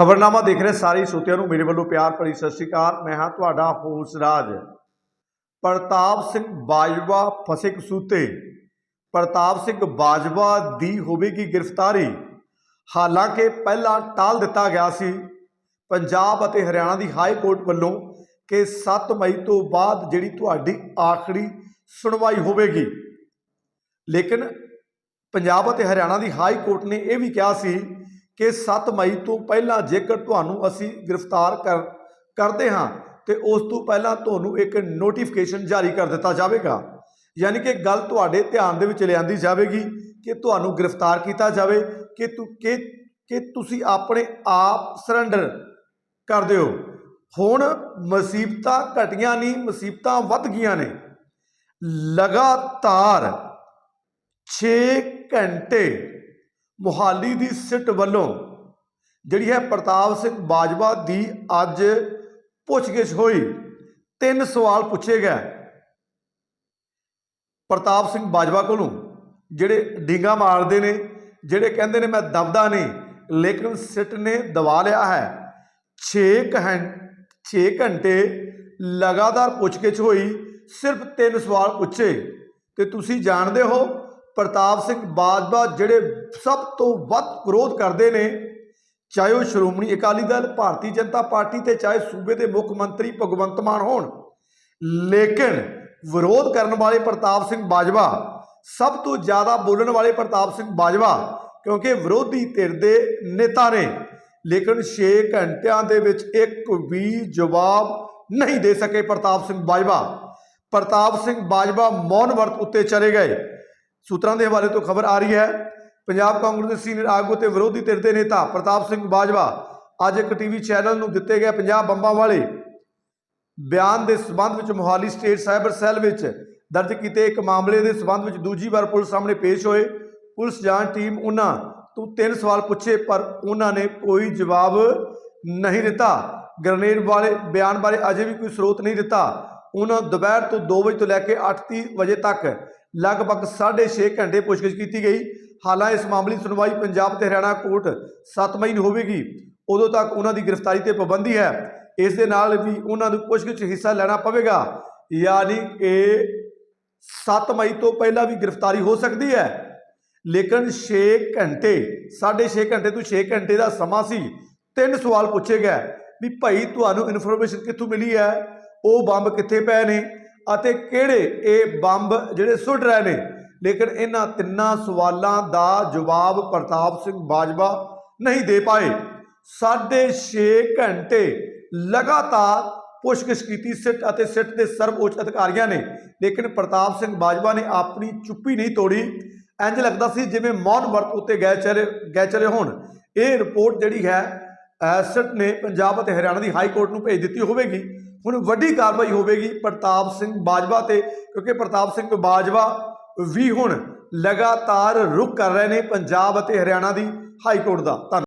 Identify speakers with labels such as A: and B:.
A: ਖਬਰਨਾਮਾ ਦੇਖ ਰਹੇ ਸਾਰੇ ਸਰੋਤਿਆਂ ਨੂੰ ਮੇਰੇ ਵੱਲੋਂ ਪਿਆਰ ਭਰੀ ਸਤਿ ਸ਼੍ਰੀ ਅਕਾਲ। ਮੈਂ ਹਾਂ ਤੁਹਾਡਾ ਹੋਸ ਰਾਜ। ਪ੍ਰਤਾਪ ਸਿੰਘ ਬਾਜਵਾ ਫਸੇ ਕਸੂਤੇ। ਪ੍ਰਤਾਪ ਸਿੰਘ ਬਾਜਵਾ ਦੀ ਹੋਵੇਗੀ ਗ੍ਰਿਫਤਾਰੀ। ਹਾਲਾਂਕਿ ਪਹਿਲਾਂ ਟਾਲ ਦਿੱਤਾ ਗਿਆ ਸੀ। ਪੰਜਾਬ ਅਤੇ ਹਰਿਆਣਾ ਦੀ ਹਾਈ ਕੋਰਟ ਵੱਲੋਂ ਕਿ 7 ਮਈ ਤੋਂ ਬਾਅਦ ਜਿਹੜੀ ਤੁਹਾਡੀ ਆਖਰੀ ਸੁਣਵਾਈ ਹੋਵੇਗੀ। ਲੇਕਿਨ ਪੰਜਾਬ ਅਤੇ ਹਰਿਆਣਾ ਦੀ ਹਾਈ ਕੋਰਟ ਨੇ ਇਹ ਵੀ ਕਿਹਾ ਸੀ ਕਿ 7 ਮਈ ਤੋਂ ਪਹਿਲਾਂ ਜੇਕਰ ਤੁਹਾਨੂੰ ਅਸੀਂ ਗ੍ਰਿਫਤਾਰ ਕਰ, ਕਰਦੇ ਹਾਂ, ਤੇ ਉਸ ਤੋਂ ਪਹਿਲਾਂ ਤੁਹਾਨੂੰ ਇੱਕ ਨੋਟੀਫਿਕੇਸ਼ਨ ਜਾਰੀ ਕਰ ਦਿੱਤਾ ਜਾਵੇਗਾ। ਯਾਨੀ ਕਿ ਗੱਲ ਤੁਹਾਡੇ ਧਿਆਨ ਦੇ ਵਿੱਚ ਲਿਆਂਦੀ ਜਾਵੇਗੀ ਕਿ ਤੁਹਾਨੂੰ ਗ੍ਰਿਫਤਾਰ ਕੀਤਾ ਜਾਵੇ, ਕਿ ਤੁ, ਕਿ ਕਿ ਤੁਸੀਂ ਆਪਣੇ ਆਪ ਸਰੈਂਡਰ ਕਰ ਦਿਓ। ਹੁਣ ਮੁਸੀਬਤਾਂ ਘਟੀਆਂ ਨਹੀਂ, ਮੁਸੀਬਤਾਂ ਵੱਧ ਗਈਆਂ ਨੇ। ਲਗਾਤਾਰ 6 ਘੰਟੇ ਮੁਹਾਲੀ ਦੀ ਸਿੱਟ ਵੱਲੋਂ ਜਿਹੜੀ ਹੈ ਪ੍ਰਤਾਪ ਸਿੰਘ ਬਾਜਵਾ ਦੀ ਅੱਜ ਪੁੱਛਗਿੱਛ ਹੋਈ। ਤਿੰਨ ਸਵਾਲ ਪੁੱਛੇ ਗਏ। ਪ੍ਰਤਾਪ ਸਿੰਘ ਬਾਜਵਾ ਕੋਲੋਂ ਜਿਹੜੇ ਡੀਂਗਾ ਮਾਰਦੇ ਨੇ, ਜਿਹੜੇ ਕਹਿੰਦੇ ਨੇ, ਮੈਂ ਦਬਦਾ ਨਹੀਂ, ਲੇਕਿਨ ਸਿੱਟ ਨੇ ਦਬਾ ਲਿਆ ਹੈ। 6 ਘੰਟੇ 6 ਘੰਟੇ ਲਗਾਤਾਰ ਪੁੱਛਗਿੱਛ ਹੋਈ, ਸਿਰਫ ਤਿੰਨ ਸਵਾਲ ਪੁੱਛੇ। ਤੇ ਤੁਸੀਂ ਜਾਣਦੇ ਹੋ ਪ੍ਰਤਾਪ ਸਿੰਘ ਬਾਜਵਾ ਜਿਹੜੇ ਸਭ ਤੋਂ ਵੱਧ ਵਿਰੋਧ ਕਰਦੇ ਨੇ, ਚਾਹੇ ਉਹ ਸ਼੍ਰੋਮਣੀ ਅਕਾਲੀ ਦਲ, ਭਾਰਤੀ ਜਨਤਾ ਪਾਰਟੀ ਤੇ ਚਾਹੇ ਸੂਬੇ ਦੇ ਮੁੱਖ ਮੰਤਰੀ ਭਗਵੰਤ ਮਾਨ ਹੋਣ, ਲੇਕਿਨ ਵਿਰੋਧ ਕਰਨ ਵਾਲੇ ਪ੍ਰਤਾਪ ਸਿੰਘ ਬਾਜਵਾ, ਸਭ ਤੋਂ ਜ਼ਿਆਦਾ ਬੋਲਣ ਵਾਲੇ ਪ੍ਰਤਾਪ ਸਿੰਘ ਬਾਜਵਾ, ਕਿਉਂਕਿ ਵਿਰੋਧੀ ਧਿਰ ਦੇ ਨੇਤਾ ਨੇ, ਲੇਕਿਨ 6 ਘੰਟਿਆਂ ਦੇ ਵਿੱਚ ਇੱਕ ਵੀ ਜਵਾਬ ਨਹੀਂ ਦੇ ਸਕੇ ਪ੍ਰਤਾਪ ਸਿੰਘ ਬਾਜਵਾ। ਪ੍ਰਤਾਪ ਸਿੰਘ ਬਾਜਵਾ ਮੌਨ ਵਰਤ ਉੱਤੇ ਚਲੇ ਗਏ। ਸੂਤਰਾਂ ਦੇ ਹਵਾਲੇ ਤੋਂ ਖਬਰ ਆ ਰਹੀ ਹੈ। ਪੰਜਾਬ ਕਾਂਗਰਸ ਦੇ ਸੀਨੀਅਰ ਆਗੂ ਤੇ ਵਿਰੋਧੀ ਧਿਰ ਦੇ ਨੇਤਾ ਪ੍ਰਤਾਪ ਸਿੰਘ ਬਾਜਵਾ ਅੱਜ ਇੱਕ ਟੀਵੀ ਚੈਨਲ ਨੂੰ ਦਿੱਤੇ ਗਏ ਪੰਜਾਬ ਬੰਬਾਂ ਵਾਲੇ ਬਿਆਨ ਦੇ ਸਬੰਧ ਵਿੱਚ ਮੋਹਾਲੀ ਸਟੇਟ ਸਾਈਬਰ ਸੈੱਲ ਵਿੱਚ ਦਰਜ ਕੀਤੇ ਇੱਕ ਮਾਮਲੇ ਦੇ ਸਬੰਧ ਵਿੱਚ ਦੂਜੀ ਵਾਰ ਪੁਲਿਸ ਸਾਹਮਣੇ ਪੇਸ਼ ਹੋਏ। ਪੁਲਿਸ ਜਾਂਚ ਟੀਮ ਉਹਨਾਂ ਤੋਂ ਤਿੰਨ ਸਵਾਲ ਪੁੱਛੇ, ਪਰ ਉਹਨਾਂ ਨੇ ਕੋਈ ਜਵਾਬ ਨਹੀਂ ਦਿੱਤਾ। ਗ੍ਰਨੇਡ ਵਾਲੇ ਬਿਆਨ ਬਾਰੇ ਅਜੇ ਵੀ ਕੋਈ ਸਰੋਤ ਨਹੀਂ ਦਿੱਤਾ। ਉਹਨਾਂ ਦੁਪਹਿਰ ਤੋਂ 2 ਵਜੇ ਤੋਂ ਲੈ ਕੇ 8:30 ਵਜੇ ਤੱਕ ਲਗਭਗ 6.5 ਘੰਟੇ ਪੁੱਛਗਿੱਛ ਕੀਤੀ ਗਈ। ਹਾਲਾਂਕਿ ਇਸ ਮਾਮਲੇ ਦੀ ਸੁਣਵਾਈ ਪੰਜਾਬ ਤੇ ਹਰਿਆਣਾ ਕੋਰਟ 7 ਮਈ ਨੂੰ ਹੋਵੇਗੀ। ਉਦੋਂ ਤੱਕ ਉਹਨਾਂ ਦੀ ਗ੍ਰਿਫਤਾਰੀ ਤੇ ਪਾਬੰਦੀ ਹੈ। ਇਸ ਦੇ ਨਾਲ ਵੀ ਉਹਨਾਂ ਨੂੰ ਪੁੱਛਗਿੱਛ ਹਿੱਸਾ ਲੈਣਾ ਪਵੇਗਾ। ਯਾਨੀ ਕਿ 7 ਮਈ ਤੋਂ ਪਹਿਲਾਂ ਵੀ ਗ੍ਰਿਫਤਾਰੀ ਹੋ ਸਕਦੀ ਹੈ। ਲੇਕਿਨ 6 ਘੰਟੇ 6.5 ਘੰਟੇ ਤੋਂ 6 ਘੰਟੇ ਦਾ ਸਮਾਂ ਸੀ। ਤਿੰਨ ਸਵਾਲ ਪੁੱਛੇ ਗਏ। ਵੀ ਭਾਈ, ਤੁਹਾਨੂੰ ਇਨਫੋਰਮੇਸ਼ਨ ਕਿੱਥੋਂ ਮਿਲੀ ਹੈ? ਉਹ ਬੰਬ ਕਿੱਥੇ ਪਏ ਨੇ? ਅਤੇ ਕਿਹੜੇ ਇਹ ਬੰਬ ਜਿਹੜੇ ਸੁੱਟ ਰਹੇ ਨੇ? ਲੇਕਿਨ ਇਹਨਾਂ ਤਿੰਨਾਂ ਸਵਾਲਾਂ ਦਾ ਜਵਾਬ ਪ੍ਰਤਾਪ ਸਿੰਘ ਬਾਜਵਾ ਨਹੀਂ ਦੇ ਪਾਏ। ਸਾਢੇ 6 ਘੰਟੇ ਲਗਾਤਾਰ ਪੁੱਛਗਿੱਛ ਕੀਤੀ ਸਿੱਟ ਅਤੇ ਸਿੱਟ ਦੇ ਸਰਵਉੱਚ ਅਧਿਕਾਰੀਆਂ ਨੇ। ਲੇਕਿਨ ਪ੍ਰਤਾਪ ਸਿੰਘ ਬਾਜਵਾ ਨੇ ਆਪਣੀ ਚੁੱਪੀ ਨਹੀਂ ਤੋੜੀ। ਇੰਜ ਲੱਗਦਾ ਸੀ ਜਿਵੇਂ ਮੌਨ ਵਰਤ ਉੱਤੇ ਗਏ ਚਲੇ ਗਏ ਚਲੇ ਹੋਣ। ਇਹ ਰਿਪੋਰਟ ਜਿਹੜੀ ਹੈ ਸਿੱਟ ਨੇ ਪੰਜਾਬ ਅਤੇ ਹਰਿਆਣਾ ਦੀ ਹਾਈ ਕੋਰਟ ਨੂੰ ਭੇਜ ਦਿੱਤੀ ਹੋਵੇਗੀ। ਹੁਣ ਵੱਡੀ ਕਾਰਵਾਈ ਹੋਵੇਗੀ ਪ੍ਰਤਾਪ ਸਿੰਘ ਬਾਜਵਾ ਤੇ, ਕਿਉਂਕਿ ਪ੍ਰਤਾਪ ਸਿੰਘ ਬਾਜਵਾ ਵੀ ਹੁਣ ਲਗਾਤਾਰ ਰੁਕ ਕਰ ਰਹੇ ਨੇ ਪੰਜਾਬ ਅਤੇ ਹਰਿਆਣਾ ਦੀ ਹਾਈ ਕੋਰਟ ਦਾ ਧੰਨਵਾਦ।